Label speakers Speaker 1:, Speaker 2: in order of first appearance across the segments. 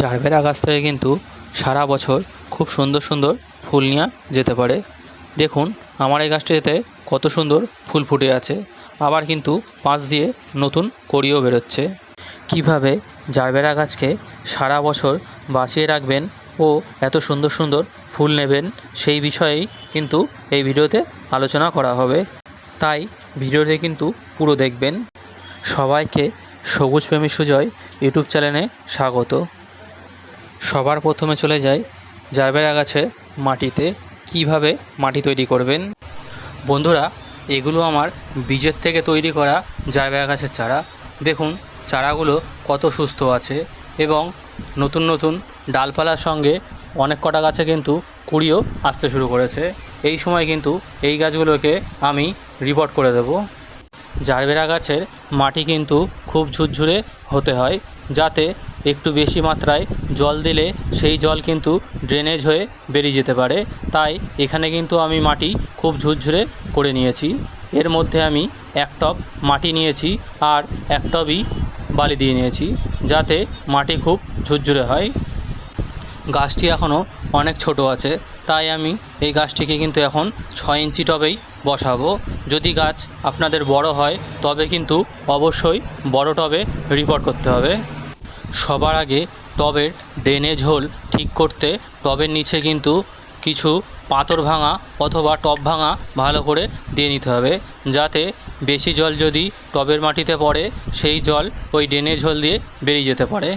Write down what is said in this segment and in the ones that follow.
Speaker 1: Gerbera গাছ থেকে কিন্তু সারা বছর খুব সুন্দর সুন্দর ফুল নেওয়া যেতে পারে। দেখুন, আমার এই গাছটিতে কত সুন্দর ফুল ফুটে আছে। আবার কিন্তু পাশ দিয়ে নতুন কড়িও বেরোচ্ছে। কীভাবে জারবেরা গাছকে সারা বছর বাঁচিয়ে রাখবেন ও এত সুন্দর সুন্দর ফুল নেবেন, সেই বিষয়েই কিন্তু এই ভিডিওতে আলোচনা করা হবে। তাই ভিডিওটি কিন্তু পুরো দেখবেন। সবাইকে সবুজ প্রেমী সুজয় ইউটিউব চ্যানেলে স্বাগত। সবার প্রথমে চলে যাই জারবেরা গাছের মাটিতে। কীভাবে মাটি তৈরি করবেন? বন্ধুরা, এগুলো আমার বীজের থেকে তৈরি করা জারবেরা গাছের চারা। দেখুন, চারাগুলো কত সুস্থ আছে এবং নতুন নতুন ডালপালার সঙ্গে অনেক কটা গাছে কিন্তু কুড়িও আসতে শুরু করেছে। এই সময় কিন্তু এই গাছগুলোকে আমি রিপোর্ট করে দেবো। জারবেরা গাছের মাটি কিন্তু খুব ঝুরঝুরে হতে হয়। যাতে একটু বেশি মাত্রায় জল দিলে সেই জল কিন্তু ড্রেনেজ হয়ে বেরিয়ে যেতে পারে। তাই এখানে কিন্তু আমি মাটি খুব ঝুরঝুরে করে নিয়েছি। এর মধ্যে আমি এক টব মাটি নিয়েছি আর এক টবই বালি দিয়ে নিয়েছি যাতে মাটি খুব ঝুরঝুরে হয়। গাছটি এখনও অনেক ছোট আছে, তাই আমি এই গাছটিকে কিন্তু এখন ছয় ইঞ্চি টবেই বসাবো। যদি গাছ আপনাদের বড় হয়, তবে কিন্তু অবশ্যই বড় টবে রিপোর্ট করতে হবে। সবার আগে টবের ড্রেনেজ হোল ঠিক করতে, টবের নিচে কিন্তু কিছু পাথর ভাঙা অথবা টব ভাঙা ভালো করে দিয়ে নিতে হবে, যাতে বেশি জল যদি টবের মাটিতে পড়ে, সেই জল ওই ড্রেনেজ হোল দিয়ে বেরিয়ে যেতে পারে।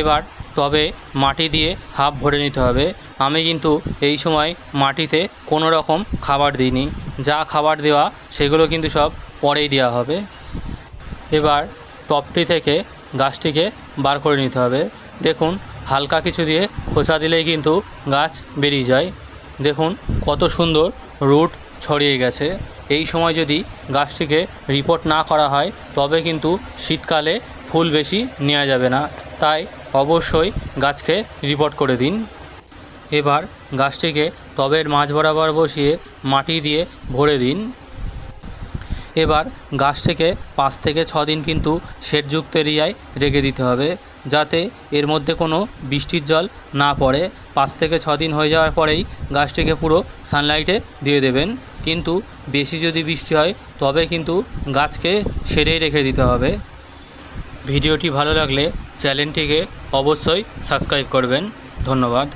Speaker 1: এবার টবে মাটি দিয়ে হাফ ভরে নিতে হবে। আমি কিন্তু এই সময় মাটিতে কোনো রকম খাবার দিইনি। যা খাবার দেওয়া, সেগুলো কিন্তু সব পরেই দেওয়া হবে। এবার টবটি থেকে গাছটিকে বার করে নিতে হবে। দেখুন, হালকা কিছু দিয়ে খোঁচা দিলেই কিন্তু গাছ বেরিয়ে যায়। দেখুন, কত সুন্দর রুট ছড়িয়ে গেছে। এই সময় যদি গাছটিকে রিপোর্ট না করা হয়, তবে কিন্তু শীতকালে ফুল বেশি নেওয়া যাবে না। তাই অবশ্যই গাছকে রিপোর্ট করে দিন। এবার গাছটিকে টবের মাঝ বরাবর বসিয়ে মাটি দিয়ে ভরে দিন। এবার গাছটিকে পাঁচ থেকে ছ দিন কিন্তু শেডযুক্ত এরিয়ায় রেখে দিতে হবে, যাতে এর মধ্যে কোনো বৃষ্টির জল না পড়ে। পাঁচ থেকে ছ দিন হয়ে যাওয়ার পরেই গাছটিকে পুরো সানলাইটে দিয়ে দেবেন। কিন্তু বেশি যদি বৃষ্টি হয়, তবে কিন্তু গাছকে সেরেই রেখে দিতে হবে। ভিডিওটি ভালো লাগলে চ্যানেলটিকে অবশ্যই সাবস্ক্রাইব করবেন। ধন্যবাদ।